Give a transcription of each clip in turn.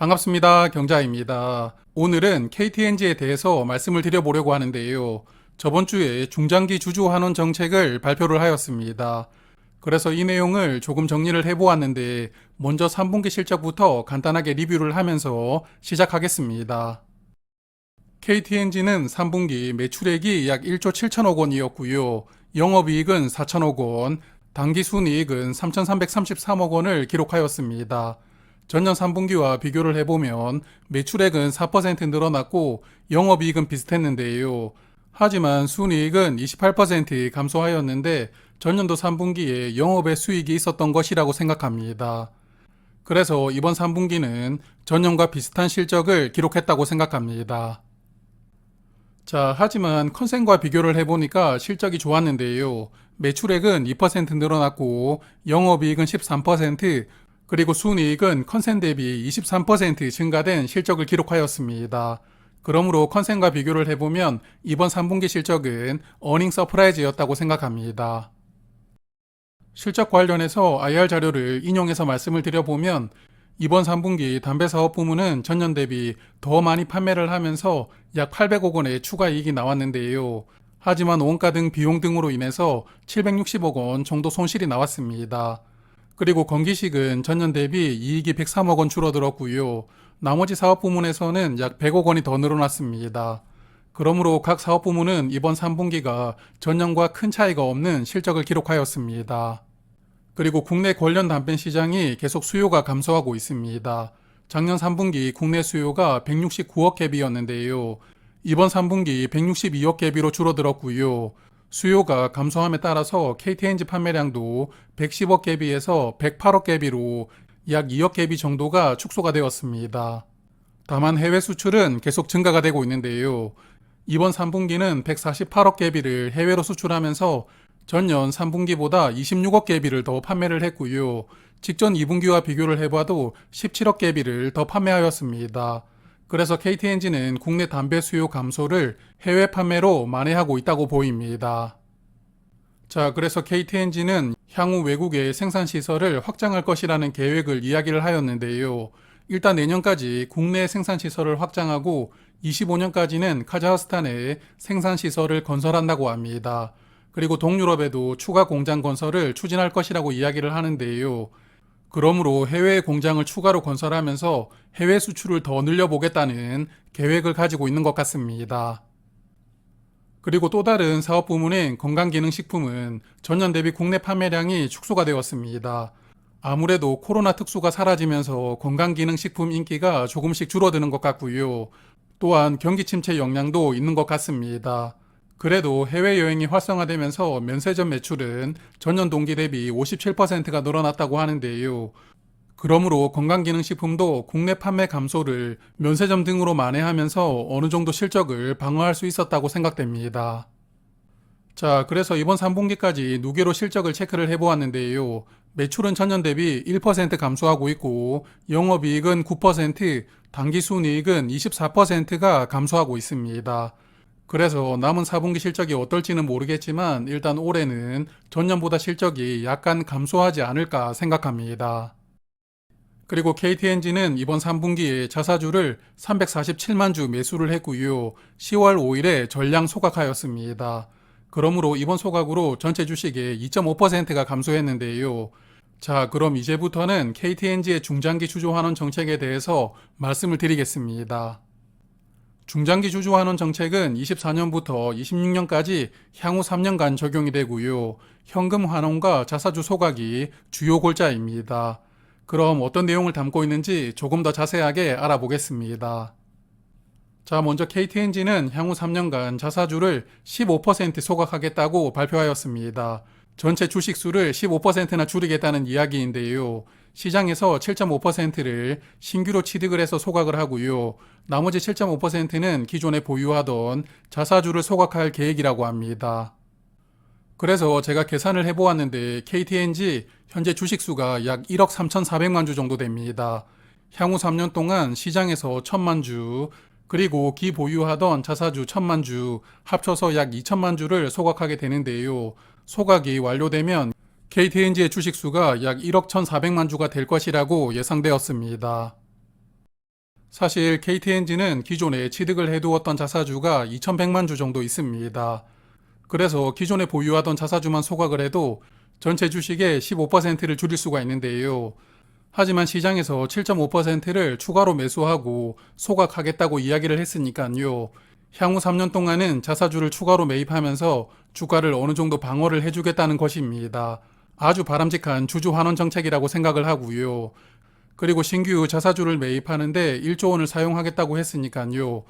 반갑습니다. 경자입니다. 오늘은 KTNG에 대해서 말씀을 드려보려고 하는데요. 저번 주에 중장기 주주 환원 정책을 발표를 하였습니다. 그래서 이 내용을 조금 정리를 해보았는데 먼저 3분기 실적부터 간단하게 리뷰를 하면서 시작하겠습니다. KTNG는 3분기 매출액이 약 1조 7천억 원이었고요. 영업이익은 4천억 원, 당기순이익은 3,333억 원을 기록하였습니다. 전년 3분기와 비교를 해보면 매출액은 4% 늘어났고 영업이익은 비슷했는데요. 하지만 순이익은 28% 감소하였는데 전년도 3분기에 영업의 수익이 있었던 것이라고 생각합니다. 그래서 이번 3분기는 전년과 비슷한 실적을 기록했다고 생각합니다. 자, 하지만 컨센과 비교를 해보니까 실적이 좋았는데요. 매출액은 2% 늘어났고 영업이익은 13%, 그리고 순이익은 컨센 대비 23% 증가된 실적을 기록하였습니다. 그러므로 컨센과 비교를 해보면 이번 3분기 실적은 어닝 서프라이즈였다고 생각합니다. 실적 관련해서 IR 자료를 인용해서 말씀을 드려보면 이번 3분기 담배 사업 부문은 전년 대비 더 많이 판매를 하면서 약 800억 원의 추가 이익이 나왔는데요. 하지만 원가 등 비용 등으로 인해서 760억 원 정도 손실이 나왔습니다. 그리고 건기식은 전년 대비 이익이 103억 원 줄어들었고요. 나머지 사업 부문에서는 약 100억 원이 더 늘어났습니다. 그러므로 각 사업 부문은 이번 3분기가 전년과 큰 차이가 없는 실적을 기록하였습니다. 그리고 국내 관련 담배 시장이 계속 수요가 감소하고 있습니다. 작년 3분기 국내 수요가 169억 갭이었는데요. 이번 3분기 162억 갭이로 줄어들었고요. 수요가 감소함에 따라서 KTNG 판매량도 110억 갭이에서 108억 갭이로 약 2억 갭이 정도가 축소가 되었습니다. 다만 해외 수출은 계속 증가가 되고 있는데요. 이번 3분기는 148억 갭이를 해외로 수출하면서 전년 3분기보다 26억 갭이를 더 판매를 했고요. 직전 2분기와 비교를 해봐도 17억 갭이를 더 판매하였습니다. 그래서 KTNG는 국내 담배 수요 감소를 해외 판매로 만회하고 있다고 보입니다. 자, 그래서 KTNG는 향후 외국의 생산 시설을 확장할 것이라는 계획을 이야기를 하였는데요. 일단 내년까지 국내 생산 시설을 확장하고 25년까지는 카자흐스탄에 생산 시설을 건설한다고 합니다. 그리고 동유럽에도 추가 공장 건설을 추진할 것이라고 이야기를 하는데요. 그러므로 해외 공장을 추가로 건설하면서 해외 수출을 더 늘려보겠다는 계획을 가지고 있는 것 같습니다. 그리고 또 다른 사업 부문인 건강기능식품은 전년 대비 국내 판매량이 축소가 되었습니다. 아무래도 코로나 특수가 사라지면서 건강기능식품 인기가 조금씩 줄어드는 것 같고요. 또한 경기 침체 영향도 있는 것 같습니다. 그래도 해외여행이 활성화되면서 면세점 매출은 전년 동기 대비 57%가 늘어났다고 하는데요. 그러므로 건강기능식품도 국내 판매 감소를 면세점 등으로 만회하면서 어느 정도 실적을 방어할 수 있었다고 생각됩니다. 자, 그래서 이번 3분기까지 누계로 실적을 체크를 해보았는데요. 매출은 전년 대비 1% 감소하고 있고, 영업이익은 9%, 당기순이익은 24%가 감소하고 있습니다. 그래서 남은 4분기 실적이 어떨지는 모르겠지만 일단 올해는 전년보다 실적이 약간 감소하지 않을까 생각합니다. 그리고 KTNG는 이번 3분기에 자사주를 347만 주 매수를 했고요. 10월 5일에 전량 소각하였습니다. 그러므로 이번 소각으로 전체 주식의 2.5%가 감소했는데요. 자, 그럼 이제부터는 KTNG의 중장기 주주 환원 정책에 대해서 말씀을 드리겠습니다. 중장기 주주 환원 정책은 24년부터 26년까지 향후 3년간 적용이 되고요. 현금 환원과 자사주 소각이 주요 골자입니다. 그럼 어떤 내용을 담고 있는지 조금 더 자세하게 알아보겠습니다. 자, 먼저 KTNG는 향후 3년간 자사주를 15% 소각하겠다고 발표하였습니다. 전체 주식 수를 15%나 줄이겠다는 이야기인데요. 시장에서 7.5%를 신규로 취득을 해서 소각을 하고요. 나머지 7.5%는 기존에 보유하던 자사주를 소각할 계획이라고 합니다. 그래서 제가 계산을 해보았는데 KTNG 현재 주식수가 약 1억 3,400만 주 정도 됩니다. 향후 3년 동안 시장에서 1천만 주, 그리고 기 보유하던 자사주 1천만 주, 합쳐서 약 2천만 주를 소각하게 되는데요. 소각이 완료되면 KTNG의 주식 수가 약 1억 1,400만 주가 될 것이라고 예상되었습니다. 사실 KTNG는 기존에 취득을 해두었던 자사주가 2100만 주 정도 있습니다. 그래서 기존에 보유하던 자사주만 소각을 해도 전체 주식의 15%를 줄일 수가 있는데요. 하지만 시장에서 7.5%를 추가로 매수하고 소각하겠다고 이야기를 했으니까요. 향후 3년 동안은 자사주를 추가로 매입하면서 주가를 어느 정도 방어를 해주겠다는 것입니다. 아주 바람직한 주주 환원 정책이라고 생각을 하고요. 그리고 신규 자사주를 매입하는데 1조 원을 사용하겠다고 했으니까요.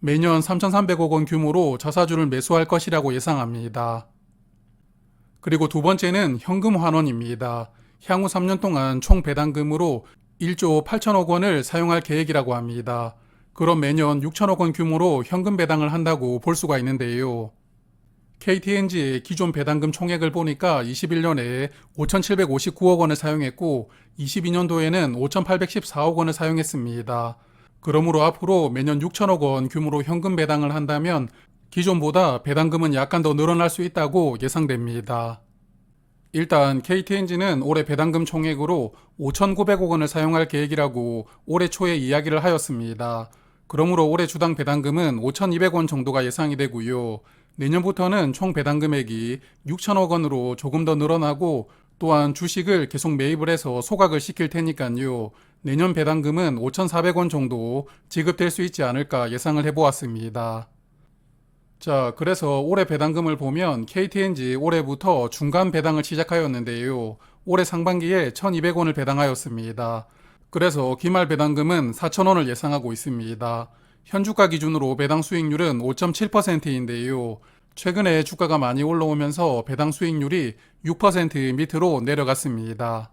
매년 3,300억 원 규모로 자사주를 매수할 것이라고 예상합니다. 그리고 두 번째는 현금 환원입니다. 향후 3년 동안 총 배당금으로 1조 8천억 원을 사용할 계획이라고 합니다. 그럼 매년 6천억 원 규모로 현금 배당을 한다고 볼 수가 있는데요. KTNG의 기존 배당금 총액을 보니까 21년에 5,759억 원을 사용했고 22년도에는 5,814억 원을 사용했습니다. 그러므로 앞으로 매년 6천억 원 규모로 현금 배당을 한다면 기존보다 배당금은 약간 더 늘어날 수 있다고 예상됩니다. 일단 KTNG는 올해 배당금 총액으로 5,900억 원을 사용할 계획이라고 올해 초에 이야기를 하였습니다. 그러므로 올해 주당 배당금은 5,200원 정도가 예상이 되고요. 내년부터는 총 배당 금액이 6천억 원으로 조금 더 늘어나고 또한 주식을 계속 매입을 해서 소각을 시킬 테니까요. 내년 배당금은 5,400원 정도 지급될 수 있지 않을까 예상을 해보았습니다. 자, 그래서 올해 배당금을 보면 KTNG 올해부터 중간 배당을 시작하였는데요. 올해 상반기에 1,200원을 배당하였습니다. 그래서 기말 배당금은 4,000원을 예상하고 있습니다. 현 주가 기준으로 배당 수익률은 5.7%인데요. 최근에 주가가 많이 올라오면서 배당 수익률이 6% 밑으로 내려갔습니다.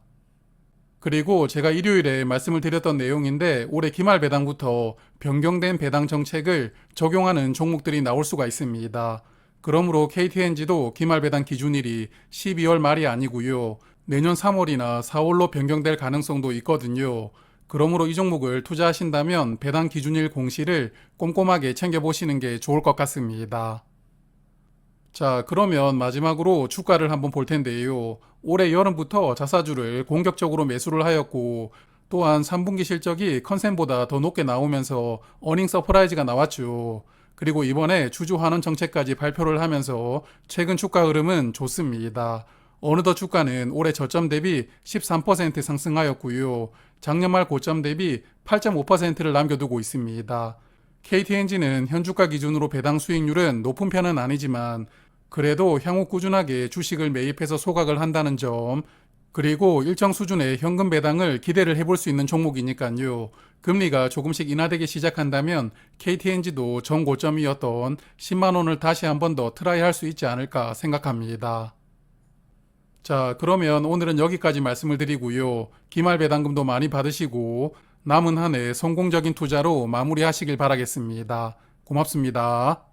그리고 제가 일요일에 말씀을 드렸던 내용인데 올해 기말 배당부터 변경된 배당 정책을 적용하는 종목들이 나올 수가 있습니다. 그러므로 KTNG도 기말 배당 기준일이 12월 말이 아니고요. 내년 3월이나 4월로 변경될 가능성도 있거든요. 그러므로 이 종목을 투자하신다면 배당 기준일 공시를 꼼꼼하게 챙겨보시는 게 좋을 것 같습니다. 자, 그러면 마지막으로 주가를 한번 볼 텐데요. 올해 여름부터 자사주를 공격적으로 매수를 하였고, 또한 3분기 실적이 컨센보다 더 높게 나오면서 어닝 서프라이즈가 나왔죠. 그리고 이번에 주주 환원 정책까지 발표를 하면서 최근 주가 흐름은 좋습니다. 어느덧 주가는 올해 저점 대비 13% 상승하였고요. 작년 말 고점 대비 8.5%를 남겨두고 있습니다. KTNG는 현 주가 기준으로 배당 수익률은 높은 편은 아니지만 그래도 향후 꾸준하게 주식을 매입해서 소각을 한다는 점 그리고 일정 수준의 현금 배당을 기대를 해볼 수 있는 종목이니까요. 금리가 조금씩 인하되기 시작한다면 KTNG도 전 고점이었던 10만 원을 다시 한 번 더 트라이 할 수 있지 않을까 생각합니다. 자, 그러면 오늘은 여기까지 말씀을 드리고요. 기말 배당금도 많이 받으시고 남은 한 해 성공적인 투자로 마무리하시길 바라겠습니다. 고맙습니다.